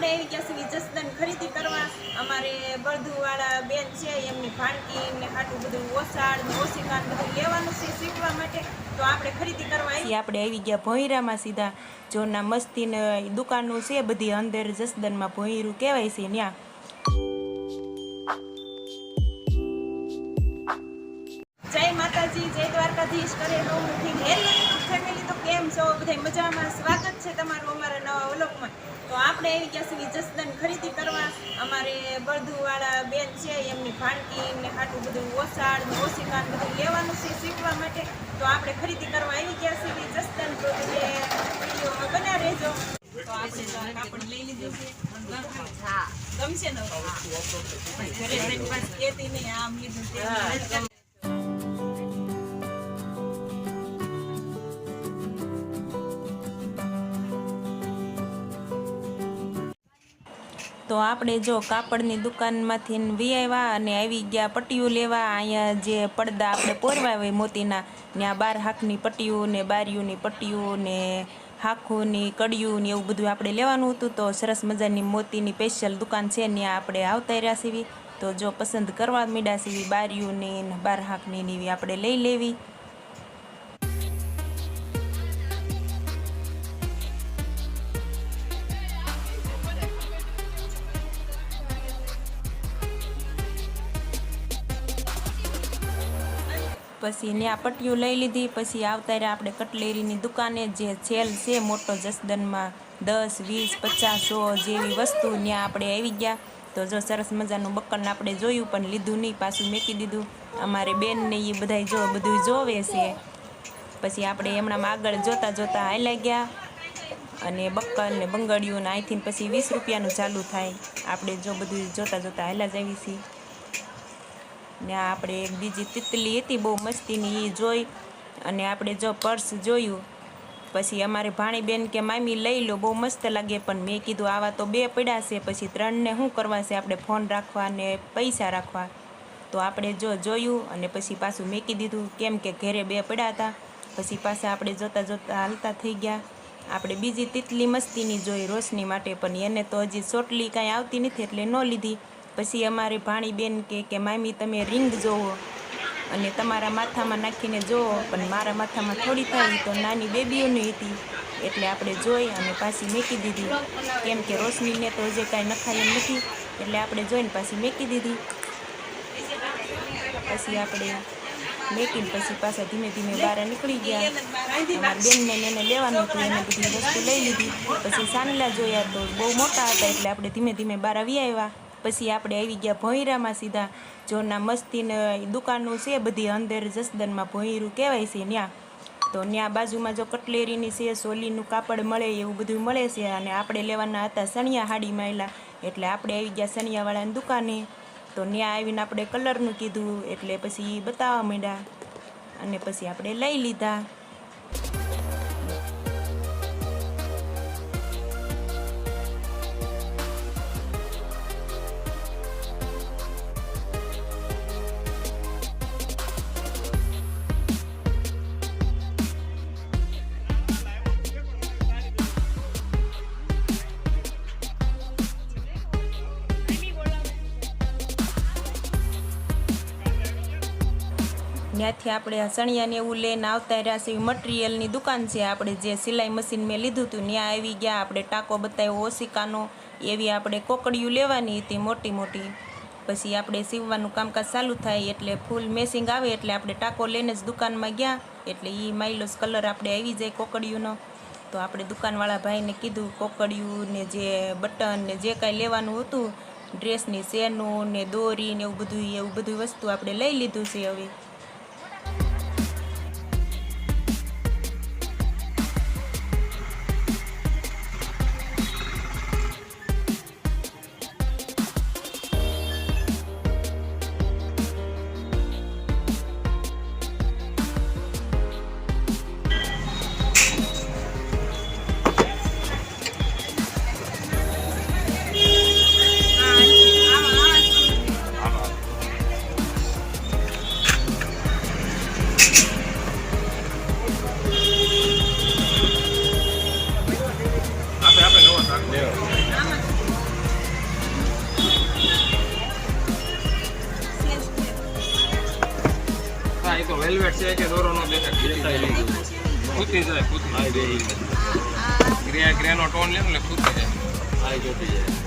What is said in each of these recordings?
આપણે આવી ગયા છીએ જસદન ખરીદી કરવા. અમારે બળદુવાળા બેન છે એમની ભાણકી એમને હાટું બધું ઓસાડ ને ઓશિકાન બધું લેવાનું છે શીખવા માટે. તો આપણે ખરીદી કરવા આવી. આપણે આવી ગયા ભોંયરામાં સીધા. જોના મસ્તીને દુકાનો છે બધી અંદર જસદનમાં ભોંયરું કહેવાય છે ત્યાં જય માતાજી જય દ્વારકાધીશ. કરે હું ફેમિલી કેમ છો બધા મજામાં? સ્વાગત છે તમારું અમારા નવા વ્લોગમાં. તો આપણે આવી ગયા છીએ જસદન ખરીદી કરવા. અમારે બળદુવાળા બેન છે એમની ભાણકી એમને હાટું બધું ઓસાડ ઓશિકાન બધું લેવાનું છે શીખવા માટે. તો આપણે ખરીદી કરવા આવી ગયા છીએ જસદન તો તમે વિડીયોમાં બના રહેજો. તો આપણે કાપડ લઈ લીધું છે. ગમશે ને? ઘરે આમ લીધું. તો આપણે જો કાપડની દુકાનમાંથી વીઆવ્યા અને આવી ગયા પટ્ટીઓ લેવા, અહીંયા જે પડદા આપણે પોરવા હોય મોતીના, ત્યાં બાર હાકની પટ્ટીઓ ને બારીઓની પટ્ટીઓ ને હાખોની કડિયું ને એવું બધું આપણે લેવાનું હતું. તો સરસ મજાની મોતીની સ્પેશિયલ દુકાન છે, ત્યાં આપણે આવતા રહ્યા સીવી. તો જો પસંદ કરવા મીડા સીવી બારીઓની ને બાર હાકની ને એવી આપણે લઈ લેવી. પછી ત્યાં પટ્ટીઓ લઈ લીધી. પછી આવતા રહ્યા આપણે કટલેરીની દુકાને જે સેલ છે, મોટો જસદનમાં દસ, વીસ, પચાસ જેવી વસ્તુ ત્યાં આપણે આવી ગયા. તો જો સરસ મજાનું બક્કન આપણે જોયું, પણ લીધું નહીં, પાછું મેકી દીધું. અમારે બેનને એ બધા જો બધું જોવે છે. પછી આપણે એમણામાં આગળ જોતાં જોતાં હાલ્યા ગયા. અને બક્કલ ને બંગડિયું ને અહીંથી પછી વીસ રૂપિયાનું ચાલુ થાય. આપણે જો બધું જોતાં જોતાં હાલ્યા જ આવી છીએ ને આપણે એક બીજી તિતલી હતી, બહુ મસ્તીની એ જોઈ. અને આપણે જો પર્સ જોયું, પછી અમારે ભાણીબેન કે મામી લઈ લો, બહુ મસ્ત લાગે, પણ મેં કીધું આવા તો બે પડ્યા છે, પછી ત્રણને શું કરવા છે, આપણે ફોન રાખવા ને પૈસા રાખવા. તો આપણે જો જોયું, અને પછી પાછું મેકી દીધું, કેમ કે ઘરે બે પડ્યા હતા. પછી પાછા આપણે જોતાં જોતાં હાલતા થઈ ગયા. આપણે બીજી તિતલી મસ્તીની જોઈ રોશની માટે, પણ એને તો હજી ચોટલી કાંઈ આવતી નથી, એટલે ન લીધી. પછી અમારે ભાણીબેન કે કે, મામી, તમે રિંગ જોવો અને તમારા માથામાં નાખીને જોવો. પણ મારા માથામાં થોડી થાય તો નાની બેબીઓની હતી. એટલે આપણે જોઈ અને પાછી મેકી દીધી. કેમ કે રોશનીને તો હજી કાંઈ નખાય એમ નથી. એટલે આપણે જોઈને પાછી મેકી દીધી. પછી આપણે મેકીને પછી પાછા ધીમે ધીમે બહાર નીકળી ગયા. અમારા બેનને એને લેવાનું હતું. એને બધી વસ્તુ લઈ લીધી. પછી સાનલા જોયા તો બહુ મોટા હતા એટલે આપણે ધીમે ધીમે બહાર આવી આવ્યા. પછી આપણે આવી ગયા ભોંયરામાં સીધા. જોના મસ્તીને દુકાનો છે, બધી અંદર જસદનમાં ભોંયરું કહેવાય છે ત્યાં તો ત્યાં બાજુમાં જો કટલેરીની છે, સોલીનું કાપડ મળે, એવું બધું મળે છે. અને આપણે લેવાના હતા સણિયા હાડી માયલા એટલે આપણે આવી ગયા સણિયાવાળાની દુકાને. તો ત્યાં આવીને આપણે કલરનું કીધું. એટલે પછી બતાવવા માંડ્યા. અને પછી આપણે લઈ લીધા. ત્યાંથી આપણે સણિયાને એવું લઈને આવતા રહ્યા છે. મટીરિયલની દુકાન છે આપણે, જે સિલાઈ મશીન મેં લીધું હતું. ત્યાં આવી ગયા, આપણે ટાંકો બતાવ્યો, ઓશિકાનો. એવી આપણે કોકડિયું લેવાની હતી મોટી મોટી. પછી આપણે સીવવાનું કામકાજ ચાલુ થાય એટલે ફૂલ મેસિંગ આવે એટલે આપણે ટાંકો લઈને જ દુકાનમાં ગયા. એટલે એ માઇલોસ કલર આપણે આવી જાય કોકડિયુંનો. તો આપણે દુકાનવાળા ભાઈને કીધું કોકડિયું ને જે બટન ને જે કાંઈ લેવાનું હતું ડ્રેસની સેનું ને દોરી ને એવું બધું એવું બધું વસ્તુ આપણે લઈ લીધું છે હવે. વેલ્વેટ છે કે દોરો નો દેખાય ખૂતી જાય ખૂતી જાય ગ્રે ગ્રે નો ટોન લે ને ખૂતી જાય.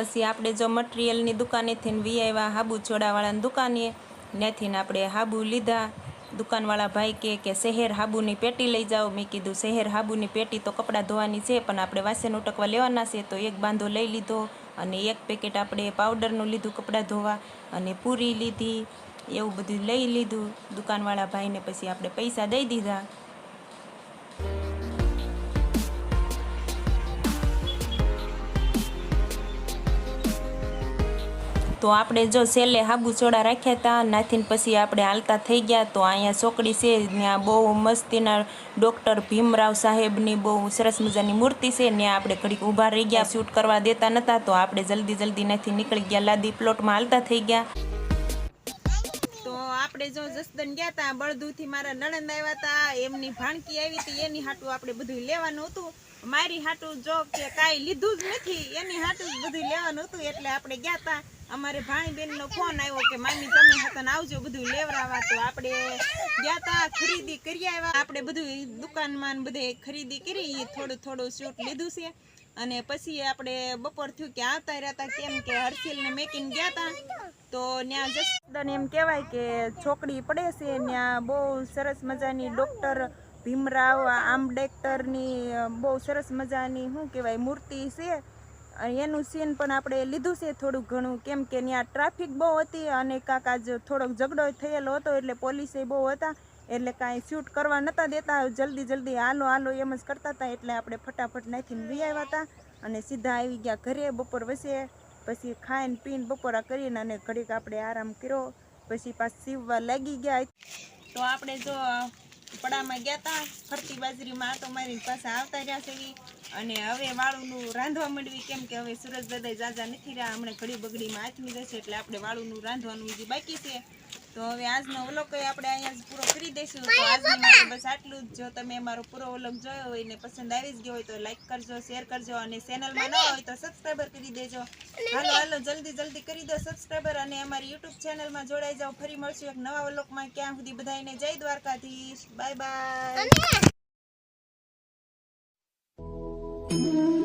પછી આપણે જો મટીરિયલની દુકાનેથી વી આવ્યા હાબુ ચોડાવાળાની દુકાને ત્યાંથી આપણે હાબુ લીધા. દુકાનવાળા ભાઈ કે કે, શહેર હાબુની પેટી લઈ જાઓ. મેં કીધું, શહેર હાબુની પેટી તો કપડાં ધોવાની છે, પણ આપણે વાસણ ઉટકવા લેવાના છે. તો એક બાંધો લઈ લીધો અને એક પેકેટ આપણે પાવડરનું લીધું કપડાં ધોવા અને પૂરી લીધી. એવું બધું લઈ લીધું. દુકાનવાળા ભાઈને પછી આપણે પૈસા દઈ દીધા. તો આપણે જો છેલ્લે હાબુ રાખ્યા હતા નાથીને પછી આપણે હાલતા થઈ ગયા. તો અહીંયા ચોકડી છે, ત્યાં બહુ મસ્તીના ડૉક્ટર ભીમરાવ સાહેબની બહુ સરસ મજાની મૂર્તિ છે. ત્યાં આપણે ઘડીક ઊભા રહી ગયા, શૂટ કરવા દેતા નહોતા તો આપણે જલ્દી જલ્દી નાથી નીકળી ગયા, લાદી પ્લોટમાં હાલતા થઈ ગયા. તો આપણે જો જસદન ગયા હતા બળદુથી મારા નણંદ આવ્યા હતા એમની ભાણકી આવી હતી એની હાટું આપણે બધું લેવાનું હતું. મારી હાટું જો કે કાંઈ લીધું જ નથી, એની હાટું જ બધું લેવાનું હતું. એટલે આપણે ગયા હતા અમારે ભાણીબેનનો ફોન આવ્યો કે, મામી, તમે હતા આવજો બધું લેવડાવવા તો આપણે ગયા તા, ખરીદી કરી આવ્યા. આપણે બધું દુકાનમાં બધે ખરીદી કરી થોડું થોડું શૂટ લીધું છે. અને પછી આપણે બપોર થયું કે આવતા રહ્યા હતા કેમ કે હર્ષિલ ને મેકીને ગયા હતા તો ત્યાં જસદન એમ કહેવાય કે છોકરી પડે છે ત્યાં બહુ સરસ મજાની ડૉક્ટર ભીમરાવ આંબેડકરની બહુ સરસ મજાની, શું કહેવાય, મૂર્તિ છે. એનું સીન પણ આપણે લીધું છે થોડું ઘણું. કેમ કે ત્યાં ટ્રાફિક બહુ હતી અને કાકા જ થોડોક ઝઘડો થયેલો હતો એટલે પોલીસે બહુ હતા. એટલે કાંઈ શૂટ કરવા નહોતા દેતા. જલ્દી જલ્દી હાલો હાલો એમ જ કરતા હતા. એટલે આપણે ફટાફટ નાખીને વી આવ્યા હતા અને સીધા આવી ગયા ઘરે બપોર વસે પછી ખાઈને પીને બપોરા કરીને અને ઘડીક આપણે આરામ કર્યો. પછી પાછા સીવવા લાગી ગયા. તો આપણે જો પડામાં ગયા હતા ફરતી બાજરીમાં તો મારી પાસે આવતા રહ્યા છે. અને હવે વાળુનું રાંધવા માંડવી કેમ કે હવે સુરજ દાદા જાજા નથી રહ્યા હમણાં ઘડી બગડીમાં આથમી જશે એટલે આપણે વાળુનું રાંધવાનું હજી બાકી છે. તો હવે આજનો ઓલોક આપણે અહીંયા પૂરો કરી દઈશું. તો આજની બસ આટલું જ. જો તમે અમારો પૂરો ઓલોક જોયો હોય ને પસંદ આવી જ ગયો હોય તો લાઈક કરજો શેર કરજો અને ચેનલમાં ન હોય તો સબસ્ક્રાઈબર કરી દેજો. હાલો હાલો જલ્દી જલ્દી કરી દો સબસ્ક્રાઈબર અને અમારી યુટ્યુબ ચેનલમાં જોડાઈ જાઓ. ફરી મળશું એક નવા ઓલોકમાં ક્યાં સુધી બધાને જય દ્વારકાધીશ. Bye bye Mm-hmm.